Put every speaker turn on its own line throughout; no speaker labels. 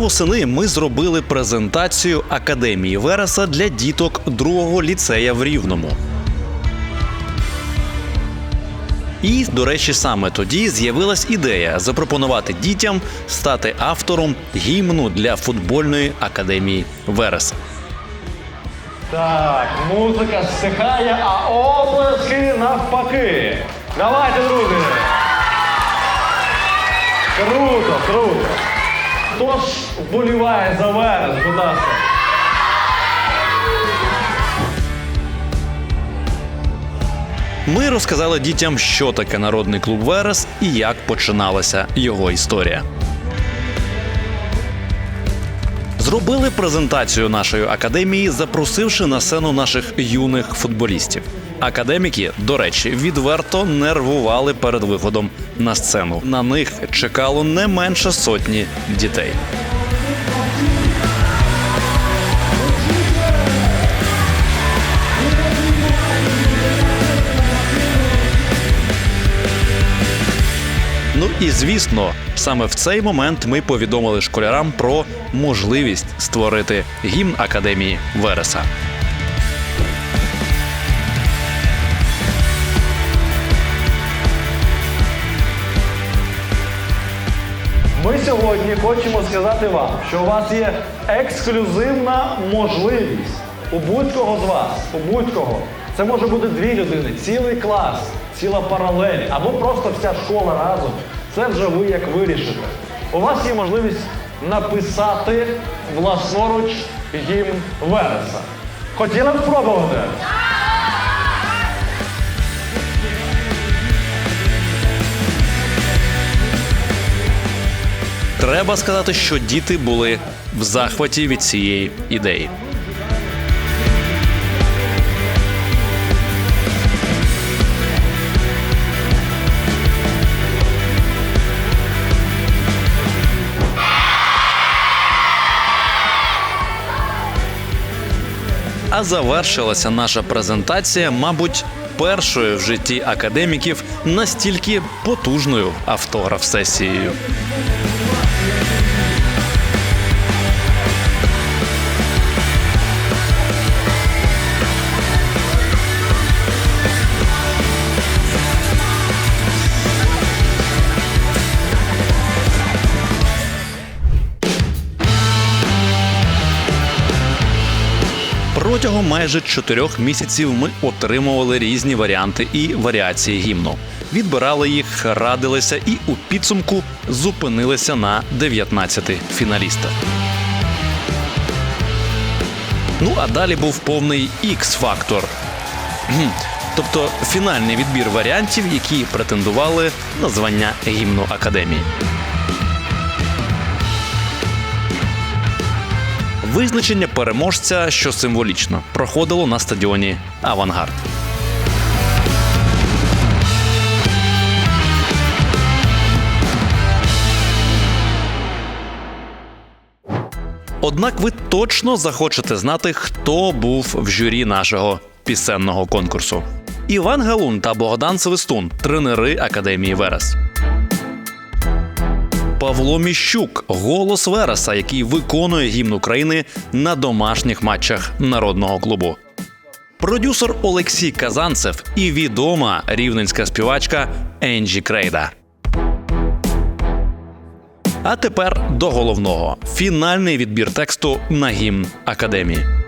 восени ми зробили презентацію академії Вереса для діток другого ліцея в Рівному. І, до речі, саме тоді з'явилась ідея запропонувати дітям стати автором гімну для футбольної академії Вереса.
Так, музика стихає, а оплески навпаки. Давайте, друзі. Круто, круто. Хто ж вболіває за Верес, будь ласка?
Ми розказали дітям, що таке народний клуб Верес і як починалася його історія. Зробили презентацію нашої академії, запросивши на сцену наших юних футболістів. Академіки, до речі, відверто нервували перед виходом на сцену. На них чекало не менше сотні дітей. Ну і звісно, саме в цей момент ми повідомили школярам про можливість створити гімн академії Вереса.
Ми сьогодні хочемо сказати вам, що у вас є ексклюзивна можливість у будь-кого з вас, у будь-кого. Це може бути дві людини, цілий клас, ціла паралель, або просто вся школа разом. Це вже ви як вирішите. У вас є можливість написати власноруч гімн Вереса. Хотіли б спробувати?
Треба сказати, що діти були в захваті від цієї ідеї. А завершилася наша презентація, мабуть, першою в житті академіків настільки потужною автограф-сесією. Протягом майже чотирьох місяців ми отримували різні варіанти і варіації гімну. Відбирали їх, радилися і у підсумку зупинилися на 19 фіналістах. Ну а далі був повний X-фактор. Тобто фінальний відбір варіантів, які претендували на звання гімну академії. Визначення переможця, що символічно, проходило на стадіоні Авангард. Однак ви точно захочете знати, хто був в журі нашого пісенного конкурсу. Іван Галун та Богдан Свистун тренери Академії Верес. Павло Міщук, голос Вереса, який виконує гімн України на домашніх матчах народного клубу. Продюсер Олексій Казанцев і відома рівненська співачка Енджі Крейда. А тепер до головного: фінальний відбір тексту на гімн Академії.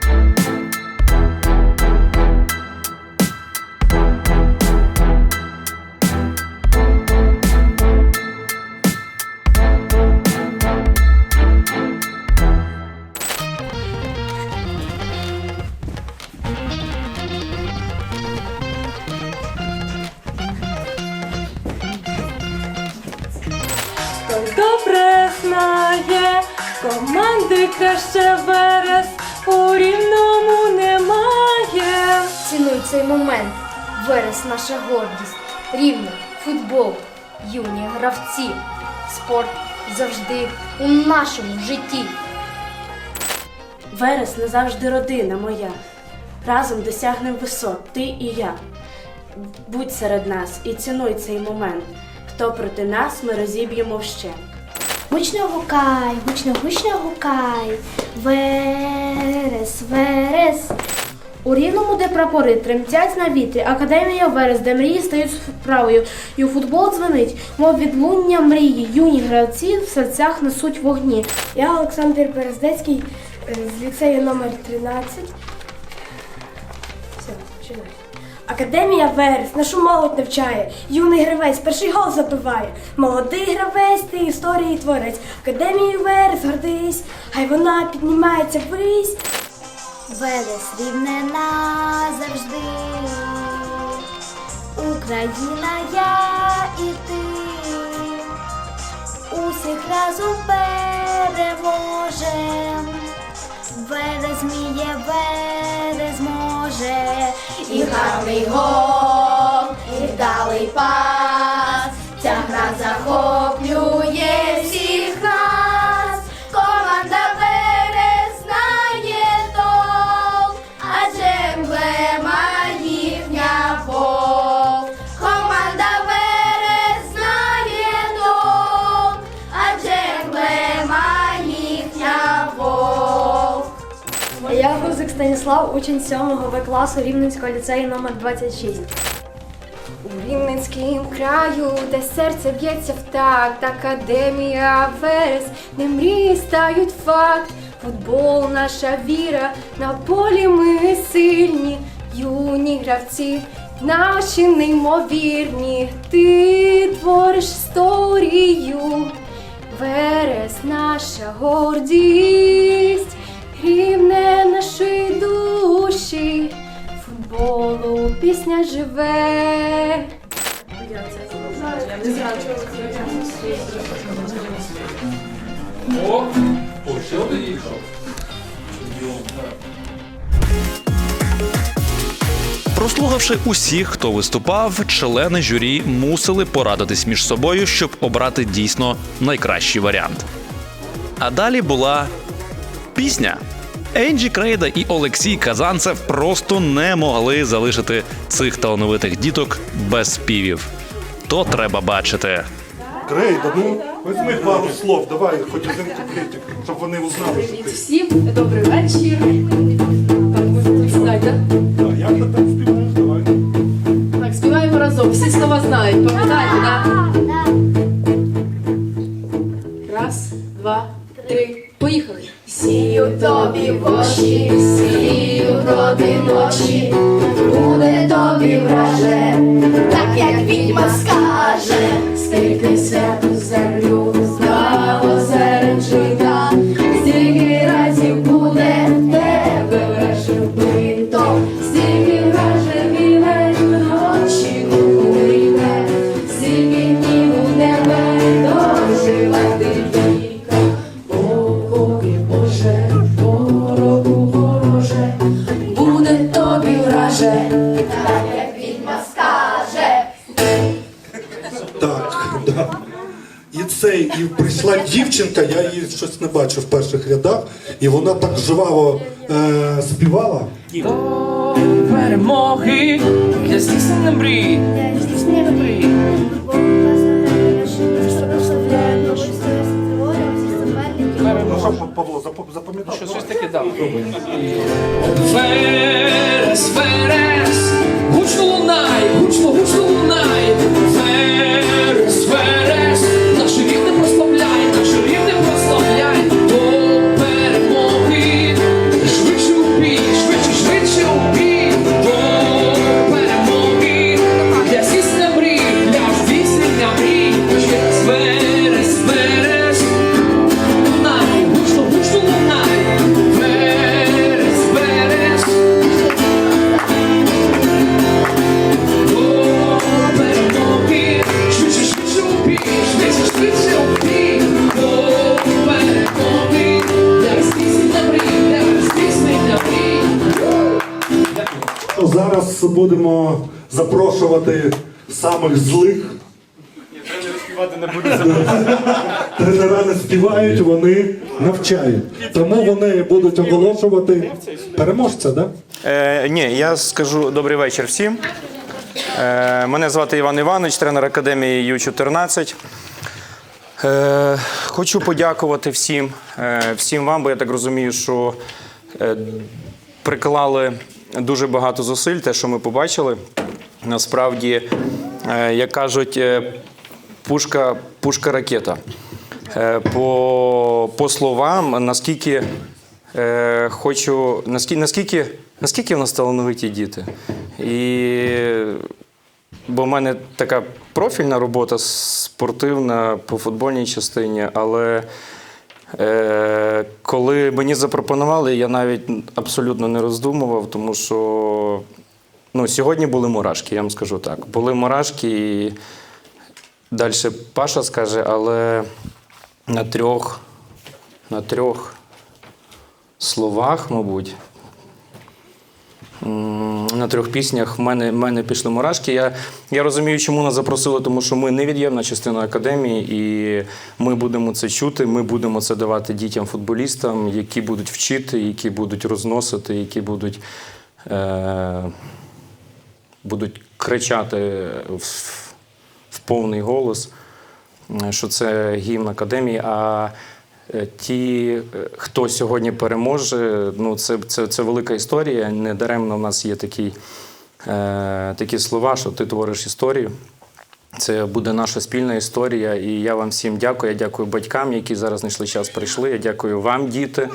Команди краще верес у рівному немає.
Цінуй цей момент. Верес наша гордість. Рівно, футбол, юні гравці. Спорт завжди у нашому житті.
Верес назавжди родина моя. Разом досягнем висот, ти і я. Будь серед нас і цінуй цей момент. Хто проти нас, ми розіб'ємо вще.
Гучно гукай, гучно, гучно гукай. Верес, верес.
У рівному, де прапори тремтять на вітрі, академія Верес, де мрії стають справою, і у футбол дзвенить, мов відлуння мрії, юні гравці в серцях несуть вогні.
Я Олександр Берездецький е, з ліцею номер 13. Все, починай. Академія Верес нашу молодь навчає. Юний гравець перший гол забиває. Молодий гравець, ти історії творець. Академію Верес гордись, хай вона піднімається ввись.
Велес рівне назавжди. Україна, я і ти. Усіх разом переможем. Верес вміє, верес може. І гарний гол, і вдалий пас. Ця гра захоплює
Станіслав, учень 7 В класу Рівненського ліцею номер 26.
У Рівненському краю, де серце б'ється в такт, академія Верес, не мрії стають факт. Футбол, наша віра, на полі ми сильні, юні гравці, наші неймовірні. Ти твориш історію, Верес, наша гордість, рівне нашої душі, футболу пісня живе.
Прослухавши усіх, хто виступав, члени журі мусили порадитись між собою, щоб обрати дійсно найкращий варіант. А далі була пісня. Енджі Крейда і Олексій Казанцев просто не могли залишити цих талановитих діток без співів. То треба бачити.
Крейда, ну візьми пару слов, давай хоч один куплетик, щоб вони узнали, що ти.
Всім добрий вечір. Так.
А як ти там співаєш? Давай.
Так, співаємо разом. Всі слова знають. Пам'ятаєте, так? Раз, два.
Сію тобі в очі, сію тобі ночі, буде тобі враже, так як відьма скаже, стільки
і прийшла дівчинка, я її щось не бачив в перших рядах, і вона так жваво е, співала.
перемоги для здійснення мрій.
Ну Павло, запам'ятав?
Що щось таке дав. Верес, Верес, гучно лунай, гучно, гучно лунай.
Будемо запрошувати самих злих. Тренера не співають, вони навчають. Тому вони будуть оголошувати переможця, так? Да?
Е, ні, я скажу добрий вечір всім. Е, мене звати Іван Іванович, тренер академії Ю-14. Е, хочу подякувати всім, е, всім вам, бо я так розумію, що е, приклали дуже багато зусиль, те, що ми побачили. Насправді, е, як кажуть, е, пушка, пушка ракета. Е, по, по словам, наскільки хочу, наскільки, наскільки, наскільки в нас талановиті діти. І Бо в мене така профільна робота спортивна по футбольній частині, але е, коли мені запропонували, я навіть абсолютно не роздумував, тому що ну, сьогодні були мурашки, я вам скажу так. Були мурашки, і далі Паша скаже, але на трьох, на трьох словах, мабуть, На трьох піснях в мене, в мене пішли мурашки. Я, я розумію, чому нас запросили, тому що ми невід'ємна частина академії, і ми будемо це чути. Ми будемо це давати дітям-футболістам, які будуть вчити, які будуть розносити, які будуть, е, будуть кричати в, в повний голос, е, що це гімн академії. А Ті, е, хто сьогодні переможе, ну це, це, це велика історія. Недаремно в нас є такі, е, такі слова, що ти твориш історію. Це буде наша спільна історія. І я вам всім дякую. Я дякую батькам, які зараз знайшли час, прийшли. Я дякую вам, діти.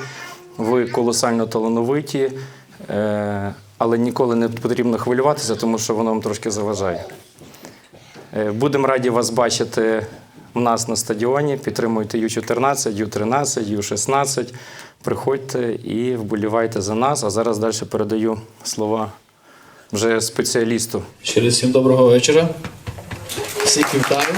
Ви колосально талановиті, е, але ніколи не потрібно хвилюватися, тому що воно вам трошки заважає. Е, Будемо раді вас бачити у нас на стадіоні. Підтримуйте Ю-14, Ю-13, Ю-16. Приходьте і вболівайте за нас. А зараз далі передаю слова вже спеціалісту.
Ще раз всім доброго вечора. Всіх вітаю.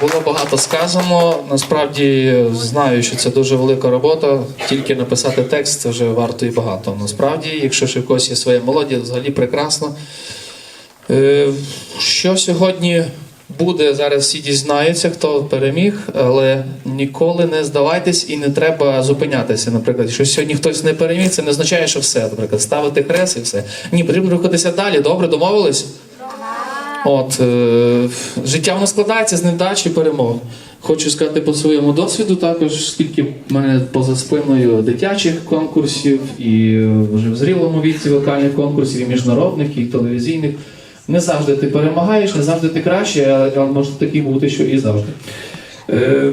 Було багато сказано. Насправді знаю, що це дуже велика робота. Тільки написати текст це вже варто і багато. Насправді, якщо ще в когось є своя мелодія, взагалі прекрасно. Е, Що сьогодні буде, зараз всі дізнаються, хто переміг, але ніколи не здавайтесь і не треба зупинятися. Наприклад, якщо сьогодні хтось не переміг, це не означає, що все. Наприклад, ставити хрест і все. Ні, потрібно рухатися далі. Добре, домовились? От, е, життя воно складається з невдач і перемог. Хочу сказати по своєму досвіду, також скільки в мене поза спиною дитячих конкурсів, і вже в зрілому віці вокальних конкурсів, і міжнародних, і телевізійних. Не завжди ти перемагаєш, не завжди ти краще, але, може такий бути, що і завжди. Е,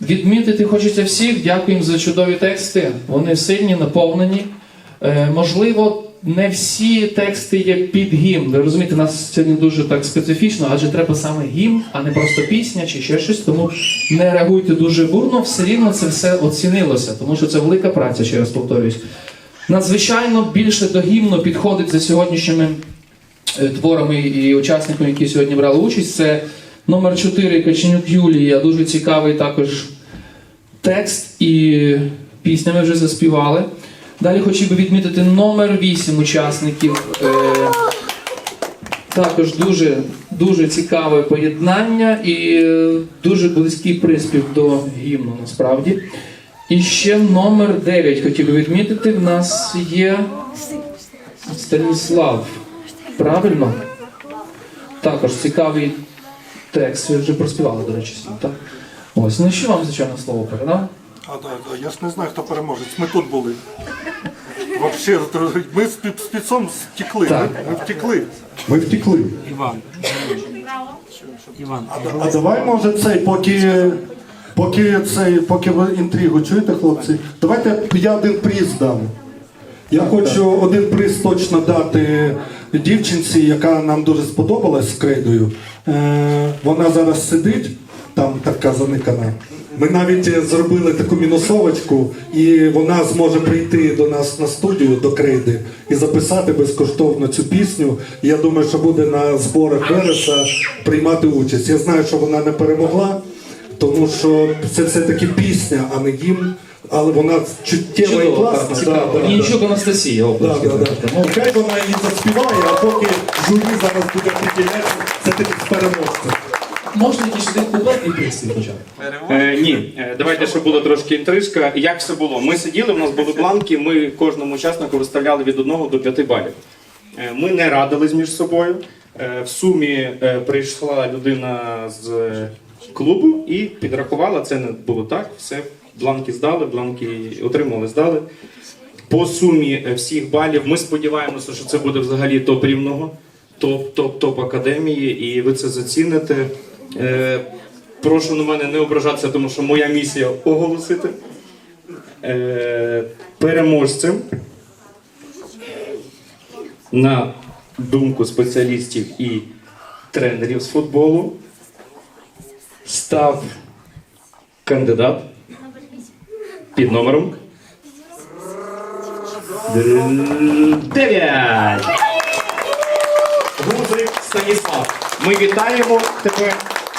відмітити хочеться всіх, дякую їм за чудові тексти. Вони сильні, наповнені. Е, можливо, не всі тексти є під гімн. Розумієте, нас сьогодні дуже так специфічно, адже треба саме гімн, а не просто пісня чи ще щось. Тому не реагуйте дуже бурно, все рівно це все оцінилося, тому що це велика праця, ще раз повторюсь. Надзвичайно більше до гімну підходить за сьогоднішніми творами і учасниками, які сьогодні брали участь. Це номер 4 Каченюк Юлія. Дуже цікавий також текст і пісня ми вже заспівали. Далі хотів би відмітити номер 8 учасників. Е, також дуже, дуже цікаве поєднання і е, дуже близький приспів до гімну насправді. І ще номер 9 хотів би відмітити. В нас є Станіслав. Правильно? Також цікавий текст. Ви вже проспівали, до речі, так? Ось, ну що вам, звичайно, слово передав?
А, так, а я ж не знаю, хто переможець. Ми тут були. Вообще, ми з під- з підсом втекли. Ми, ми втекли.
Ми втекли.
Іван. Іван.
А давай, може, цей, поки, поки цей, поки ви інтригу чуєте, хлопці, давайте я один приз дам. Я хочу один приз точно дати дівчинці, яка нам дуже сподобалась з крейдою. Е, вона зараз сидить, там така заникана. Ми навіть зробили таку мінусовочку, і вона зможе прийти до нас на студію до крейди і записати безкоштовно цю пісню. Я думаю, що буде на зборах Вереса приймати участь. Я знаю, що вона не перемогла, тому що це все-таки пісня, а не гімн. Але вона чуттєва і класна. Да, да, да.
Нічого Анастасія,
Да,
обласки.
да, да. Ну, хай вона її заспіває, а поки журі зараз буде приділяти це таких переможців.
Можна якийсь один куплет і пісні почати?
Е, ні, Е, давайте, щоб було трошки інтрижка. Як все було? Ми сиділи, у нас були бланки, ми кожному учаснику виставляли від 1 до 5 балів. Е, Ми не радились між собою. Е, В сумі е, прийшла людина з е, клубу і підрахувала. Це не було так. Все, бланки здали, бланки отримали, здали. По сумі е, всіх балів ми сподіваємося, що це буде взагалі топ рівного, топ, топ, топ академії, і ви це заціните. Е, прошу на мене не ображатися, тому що моя місія оголосити. Е, переможцем на думку спеціалістів і тренерів з футболу став кандидат під номером 9. Гузик Станіслав. Ми вітаємо тебе.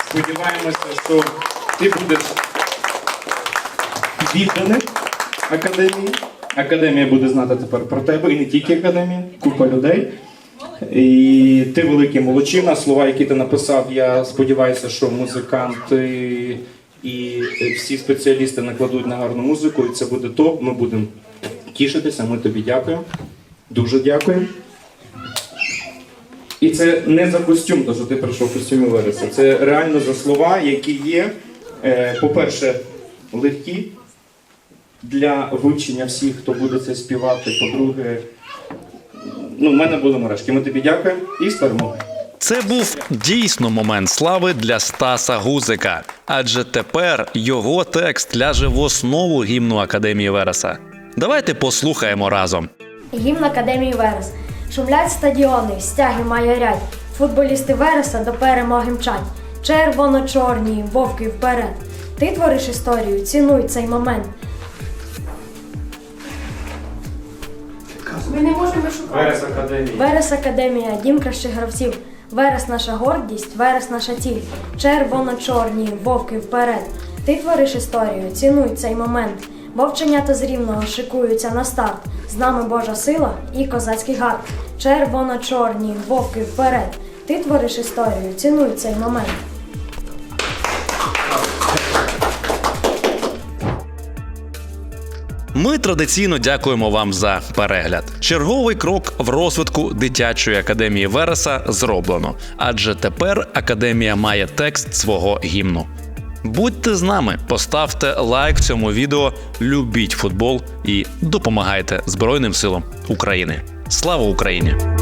Сподіваємося, що ти будеш відданий академії. Академія буде знати тепер про тебе і не тільки академія, купа людей. І ти великий молодчина. Слова, які ти написав, я сподіваюся, що музиканти і всі спеціалісти накладуть на гарну музику, і це буде топ. Ми будемо тішитися. Ми тобі дякуємо. Дуже дякуємо. І це не за костюм, то що ти прийшов в костюмі Вереса. Це реально за слова, які є, е, по-перше, легкі для вивчення всіх, хто буде це співати. По-друге, ну, в мене були мережки. Ми тобі дякуємо і з перемогою.
Це був дійсно момент слави для Стаса Гузика, адже тепер його текст ляже в основу гімну Академії Вереса. Давайте послухаємо разом.
Гімн Академії Верес. Шумлять стадіони, стяги майорять. Футболісти Вереса до перемоги мчать. Червоно-чорні, вовки вперед. Ти твориш історію, цінуй цей момент.
Ми не можемо шукати.
Верес Академії.
Верес Академія, дім кращих гравців. Верес наша гордість, верес наша ціль. Червоно-чорні, вовки вперед. Ти твориш історію, цінуй цей момент. Вовченята з рівного шикуються на старт. З нами Божа сила і козацький гард. Червоно-чорні, вовки вперед. Ти твориш історію, цінуй цей момент.
Ми традиційно дякуємо вам за перегляд. Черговий крок в розвитку дитячої академії Вереса зроблено, адже тепер академія має текст свого гімну. Будьте з нами, поставте лайк цьому відео, любіть футбол і допомагайте Збройним силам України. Слава Україні!